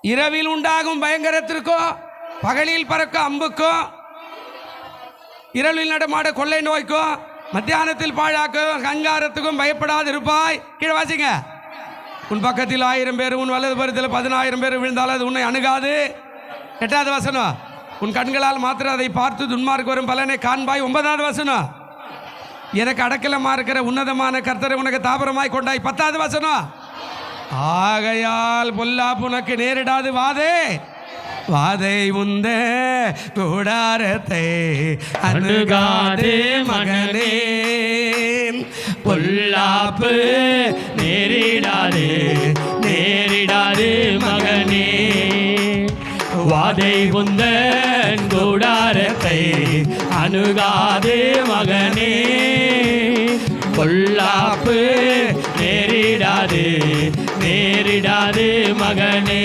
இரவில் உண்டாகும் பயங்கரத்திற்கும் பகலில் பறக்கும் அம்புக்கும் இரவில் நடமாட கொள்ளை நோய்க்கும் மத்தியானத்தில் பாழாக்கும் கங்காரத்துக்கும் பயப்படாது இருப்பாய் கீழே வாசிங்க. உன் பக்கத்தில் ஆயிரம் பேர் உன் வலது பருத்தில் பதினாயிரம் பேர் விழுந்தாலும் அது உன்னை அணுகாது. எட்டாவது வசனம். உன் கண்களால் மாத்திரம் அதை பார்த்து துன்மார்க்கு வரும் பலனை காண்பாய். ஒன்பதாவது வசனம். எனக்கு அடக்கலமாக இருக்கிற உன்னதமான கர்த்தரை உனக்கு தாபரமாய் கொண்டாய். பத்தாவது வசனம். ஆகையால் பொல்லாப்பு உனக்கு நேரிடாது வாதே. வாதை உந்த கூடாரத்தை அணுகாதே மகனே. பொல்லாப்பு நேரிடாதே நேரிடாதே மகனே. வாதை உந்த கூடாரத்தை அணுகாதே மகனே. பொல்லாப்பு நேரிடாதே நேரிடாது மகனே.